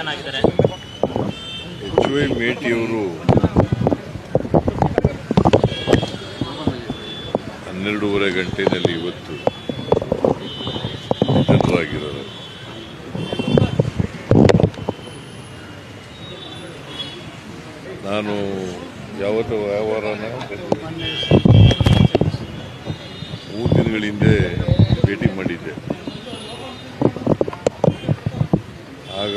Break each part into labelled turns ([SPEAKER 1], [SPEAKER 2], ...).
[SPEAKER 1] ಏನಾಗಿದ್ದಾರೆ
[SPEAKER 2] H Y ಮೇಟಿಯವರು ಹನ್ನೆರಡೂವರೆ ಗಂಟೆಯಲ್ಲಿ ಇವತ್ತು ಜನರಾಗಿದ್ದಾರೆ ನಾನು ಯಾವತ್ತು ವ್ಯವಹಾರನ ಮೂರು ದಿನಗಳ ಹಿಂದೆ ಭೇಟಿ ಮಾಡಿದ್ದೆ. ಆಗ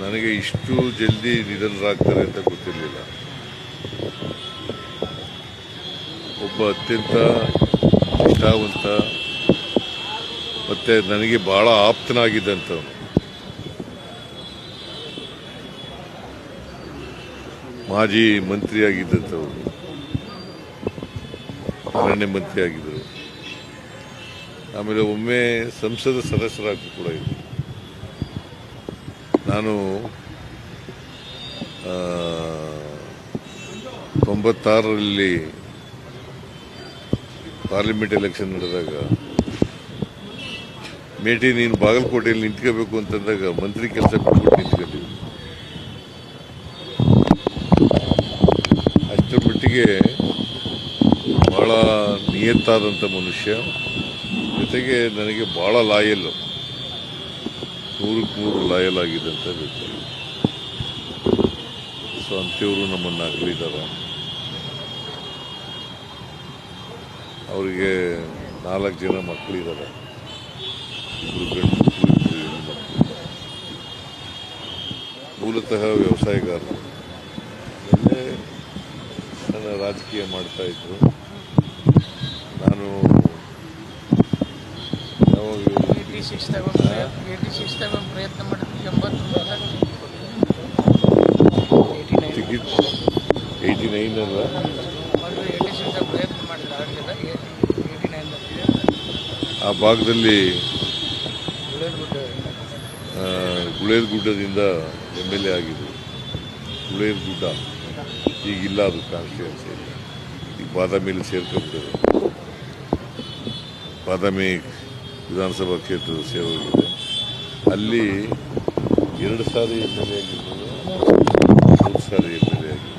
[SPEAKER 2] ನನಗೆ ಇಷ್ಟು ಜಲ್ದಿ ನಿಧನರಾಗ್ತಾರೆ ಅಂತ ಗೊತ್ತಿರಲಿಲ್ಲ. ಒಬ್ಬ ಅತ್ಯಂತ ನಿಷ್ಠಾವಂತ ಮತ್ತೆ ನನಗೆ ಬಹಳ ಆಪ್ತನಾಗಿದ್ದಂಥವನು. ಮಾಜಿ ಮಂತ್ರಿಯಾಗಿದ್ದಂಥವ್ರು ಅರಣ್ಯ ಮಂತ್ರಿ ಆಗಿದ್ದರು ಆಮೇಲೆ ಒಮ್ಮೆ ಸಂಸದ ಸದಸ್ಯರಾಗಿ ಕೂಡ ಇದ್ದರು. ನಾನು ತೊಂಬತ್ತಾರರಲ್ಲಿ ಪಾರ್ಲಿಮೆಂಟ್ ಎಲೆಕ್ಷನ್ ನಡೆದಾಗ, ಮೇಟಿ ನೀನು ಬಾಗಲಕೋಟೆಯಲ್ಲಿ ನಿಂತ್ಕೋಬೇಕು ಅಂತಂದಾಗ ಮಂತ್ರಿ ಕೆಲಸ ಬಿಟ್ಬಿಟ್ಟು ನಿಂತ್ಕೊಂಡಿದ್ವಿ ಅಷ್ಟರ ಮಟ್ಟಿಗೆ ಭಾಳ ನಿಯತ್ತಾದಂಥ ಮನುಷ್ಯ. ಜೊತೆಗೆ ನನಗೆ ಭಾಳ ಲಾಯಲ್ಲು. ನೂರಕ್ಕೆ ನೂರು ಲಾಯಲ್ ಆಗಿದೆ ಅಂತ ಹೇಳ್ತಾರೆ. ಸೊ ಅಂಥವರು ನಮ್ಮನ್ನು ಅಗಲಿದ್ದಾರೆ ಅವರಿಗೆ ನಾಲ್ಕು ಜನ ಮಕ್ಕಳಿದ್ದಾರೆ ಇಬ್ಬರು ಗಂಡು ಮಕ್ಕಳು ಇಬ್ಬರು ಹೆಣ್ಣು ಮೂಲತಃ ವ್ಯವಸಾಯಗಾರರು. ಎಲ್ಲೇ ನನ್ನ ರಾಜಕೀಯ ಮಾಡ್ತಾ ಇದ್ರು. ನಾನು
[SPEAKER 3] ಸಿಕ್ಸ್ ಸಿಕ್ಸ್ ಪ್ರಯತ್ನ ಮಾಡಿದ್ವಿ ಎಂಬತ್ತು eighty nine
[SPEAKER 2] ticket eighty nine ಅಲ್ಲ
[SPEAKER 3] ಒಂದು ಏಟಿ ಸಿಕ್ಸ್ ಪ್ರಯತ್ನ ಮಾಡಿಲ್ಲ ಆಗಲಿಲ್ಲ ಏಯ್ಟಿ ನೈನ್
[SPEAKER 2] ಆ ಭಾಗದಲ್ಲಿ ಗುಳೇರ್ ಗುಡ್ಡದಿಂದ ಎಂ ಎಲ್ ಎ ಆಗಿದ್ರು ಗುಳೇರ್ ಗುಡ್ಡ ಈಗಿಲ್ಲ ಅದು ಕಾನ್ಸ್ಟಿಟ್ಯೂನ್ಸಿ ಈಗ ಬಾದಾಮಿಯಲ್ಲಿ ಸೇರ್ಕೊಂಡ್ಬಿಟ್ಟಿದೆ ಬಾದಾಮಿ ವಿಧಾನಸಭಾ ಕ್ಷೇತ್ರದ ಸೇವೆಗಳಿದೆ ಅಲ್ಲಿ ಎರಡು ಸಾರಿ ಎಂ ಎಲ್ ಎ ಆಗಿರ್ಬೋದು ಮೂರು ಸಾರಿ ಎಂ ಎಲ್ ಎ ಆಗಿರ್ಬೋದು.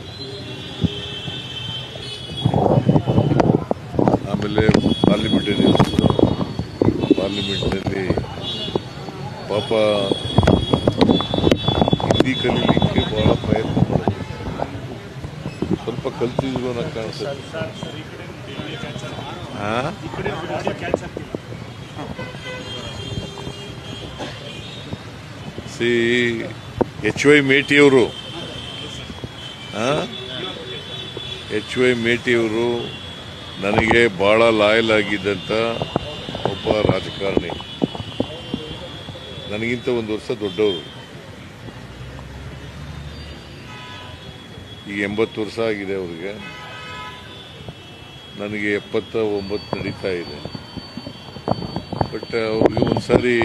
[SPEAKER 2] ಆಮೇಲೆ ಪಾರ್ಲಿಮೆಂಟರಿ ಪಾರ್ಲಿಮೆಂಟ್ನಲ್ಲಿ ಪಾಪ ಹಿಂದಿ ಕಲೀಲಿಕ್ಕೆ ಬಹಳ ಪ್ರಯತ್ನ ಮಾಡಿದೆ ಸ್ವಲ್ಪ ಕಲ್ತಿದ್ರು ಅನ್ನೋ ಕಾಣಿಸುತ್ತೆ ಆ? ಸಿ ಎಚ್ ವೈ ಮೇಟಿಯವರು ಎಚ್ ವೈ ಮೇಟಿಯವರು ನನಗೆ ಬಹಳ ಲಾಯಲ್ ಆಗಿದ್ದಂಥ ಒಬ್ಬ ರಾಜಕಾರಣಿ. ನನಗಿಂತ ಒಂದು ವರ್ಷ ದೊಡ್ಡವರು. ಈಗ ಎಂಬತ್ತು ವರ್ಷ ಆಗಿದೆ ಅವ್ರಿಗೆ. ನನಗೆ ಎಪ್ಪತ್ತ ಒಂಬತ್ತು ನಡೀತಾ ಇದೆ. ಬಟ್ ಅವ್ರಿಗೆ ಒಂದ್ಸಾರಿ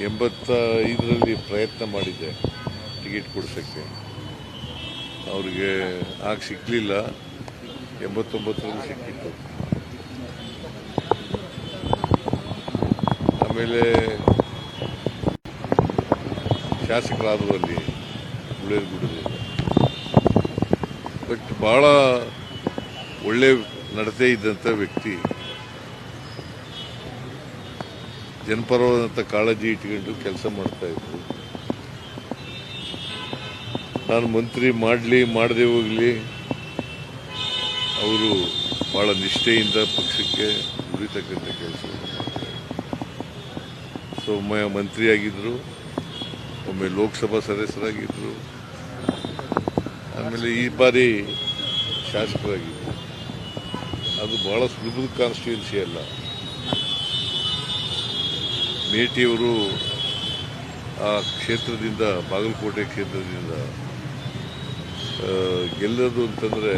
[SPEAKER 2] ಎಂಬತ್ತ ಐದರಲ್ಲಿ ಪ್ರಯತ್ನ ಮಾಡಿದ್ದೆ ಟಿಕೆಟ್ ಕೊಡಿಸೋಕ್ಕೆ. ಅವ್ರಿಗೆ ಆಗ ಸಿಕ್ಕಲಿಲ್ಲ ಎಂಬತ್ತೊಂಬತ್ತರಲ್ಲಿ ಸಿಕ್ಕಿತ್ತು. ಆಮೇಲೆ ಶಾಸಕರಾದರು ಅಲ್ಲಿ ಬಟ್ ಭಾಳ ಒಳ್ಳೆ ನಡತೆ ಇದ್ದಂಥ ವ್ಯಕ್ತಿ. ಜನಪರವಾದಂಥ ಕಾಳಜಿ ಇಟ್ಕೊಂಡು ಕೆಲಸ ಮಾಡ್ತಾ ಇದ್ರು ನಾನು ಮಂತ್ರಿ ಮಾಡಲಿ, ಮಾಡದೆ ಹೋಗಲಿ, ಅವರು ಭಾಳ ನಿಷ್ಠೆಯಿಂದ ಪಕ್ಷಕ್ಕೆ ಉಳಿತಕ್ಕಂಥ ಕೆಲಸ ಸೊ ಮಂತ್ರಿಯಾಗಿದ್ದರು, ಒಮ್ಮೆ ಲೋಕಸಭಾ ಸದಸ್ಯರಾಗಿದ್ದರು, ಆಮೇಲೆ ಈ ಬಾರಿ ಶಾಸಕರಾಗಿದ್ದರು. ಅದು ಬಹಳ ಸುಲಭದ ಕಾನ್ಸ್ಟಿಟ್ಯೂನ್ಸಿ ಅಲ್ಲ. ಮೇಟಿಯವರು ಆ ಕ್ಷೇತ್ರದಿಂದ, ಬಾಗಲಕೋಟೆ ಕ್ಷೇತ್ರದಿಂದ ಗೆಲ್ಲೋದು ಅಂತಂದರೆ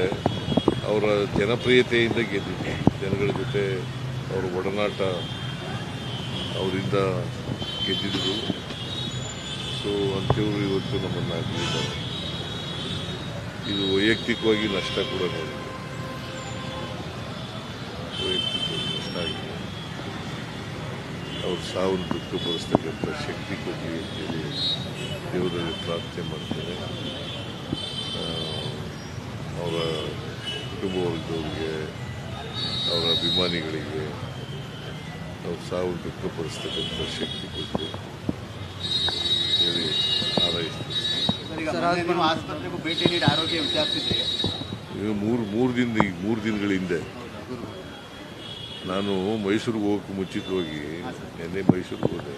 [SPEAKER 2] ಅವರ ಜನಪ್ರಿಯತೆಯಿಂದ ಗೆದ್ದಿದ್ದು. ಜನಗಳ ಜೊತೆ ಅವರ ಒಡನಾಟ ಅವರಿಂದ ಗೆದ್ದಿದ್ದರು. ಸೊ ಅಂಥವ್ರು ಇವತ್ತು ನಮ್ಮನ್ನು ಹಾಕಲಿದ್ದಾರೆ ಇದು ವೈಯಕ್ತಿಕವಾಗಿ ನಷ್ಟ ಕೂಡ ನೋಡಿದೆ. ವೈಯಕ್ತಿಕವಾಗಿ ನಷ್ಟ ಆಗಿದೆ. ಅವ್ರ ಸಾವನ್ನು ದುಃಖಪಡಿಸ್ತಕ್ಕಂಥ ಶಕ್ತಿ ಕೊಡಲಿ ಅಂತೇಳಿ ದೇವರಲ್ಲಿ ಪ್ರಾರ್ಥನೆ ಮಾಡ್ತೇನೆ ಅವರ ಕುಟುಂಬ ವರ್ಗದವ್ರಿಗೆ ಅವರ ಅಭಿಮಾನಿಗಳಿಗೆ ಅವ್ರ ಸಾವನ್ನು ಬಿಟ್ಟು ಬರೆಸ್ತಕ್ಕಂಥ ಶಕ್ತಿ ಕೊಟ್ಟು ಹೇಳಿ
[SPEAKER 1] ಈಗ ಆರೋಗ್ಯ
[SPEAKER 2] ಈಗ ಮೂರು ಮೂರು ದಿನ ಮೂರು ದಿನಗಳ ಹಿಂದೆ. ನಾನು ಮೈಸೂರಿಗೆ ಹೋಗಕ್ಕೆ ಮುಂಚಿತವಾಗಿ ನಿನ್ನೆ ಮೈಸೂರಿಗೆ ಹೋದೆ.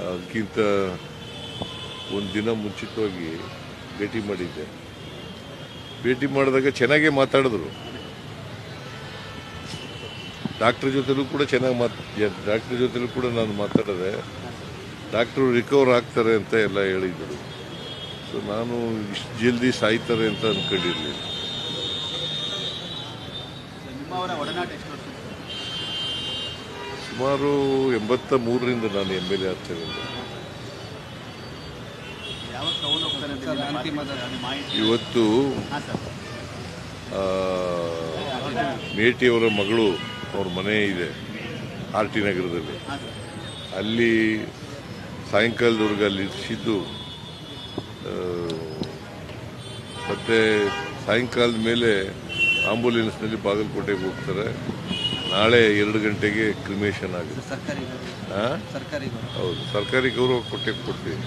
[SPEAKER 2] ಅದಕ್ಕಿಂತ ಒಂದು ದಿನ ಮುಂಚಿತವಾಗಿ ಭೇಟಿ ಮಾಡಿದ್ದೆ. ಭೇಟಿ ಮಾಡಿದಾಗ ಚೆನ್ನಾಗೇ ಮಾತಾಡಿದ್ರು. ಡಾಕ್ಟ್ರ್ ಜೊತೆಲೂ ಕೂಡ ಚೆನ್ನಾಗಿ ಮಾತು ಡಾಕ್ಟ್ರ್ ಜೊತೆಲೂ ಕೂಡ ನಾನು ಮಾತಾಡಿದೆ, ಡಾಕ್ಟ್ರು ರಿಕವರ್ ಆಗ್ತಾರೆ ಅಂತ ಎಲ್ಲ ಹೇಳಿದರು. ಸೊ, ನಾನು ಇಷ್ಟು ಜಲ್ದಿ ಸಾಯ್ತಾರೆ ಅಂತ ಅಂದ್ಕೊಂಡಿರಲಿಲ್ಲ
[SPEAKER 1] ನಿಮ್ಮವರ ಒಡನಾಟ ಎಷ್ಟು ವರ್ಷ
[SPEAKER 2] ಸುಮಾರು ಎಂಬತ್ತ ಮೂರರಿಂದ ನಾನು ಎಂ ಎಲ್ ಎ ಆಗ್ತೇನೆ ಇವತ್ತು ಮೇಟಿಯವರ ಮಗಳು ಅವ್ರ ಮನೆ ಇದೆ ಆರ್ ಟಿ ನಗರದಲ್ಲಿ. ಅಲ್ಲಿ ಸಾಯಂಕಾಲದವರೆಗೆ ಅಲ್ಲಿ ಇರಿಸಿದ್ದು ಮತ್ತೆ ಸಾಯಂಕಾಲದ ಮೇಲೆ ಆಂಬುಲೆನ್ಸ್ನಲ್ಲಿ ಬಾಗಲಕೋಟೆಗೆ ಹೋಗ್ತಾರೆ. ನಾಳೆ ಎರಡು ಗಂಟೆಗೆ ಕ್ರಿಮೇಷನ್ ಆಗುತ್ತೆ
[SPEAKER 3] ಸರ್ಕಾರಿ
[SPEAKER 2] ಆ? ಹೌದು ಸರ್ಕಾರಿ ಗೌರವ ಕೊಟ್ಟೆ ಕೊಡ್ತೀನಿ.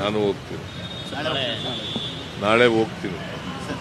[SPEAKER 2] ನಾನು ಹೋಗ್ತೀನಿ. ನಾಳೆ. ಹೋಗ್ತೀನಿ.
[SPEAKER 3] ಸರ್.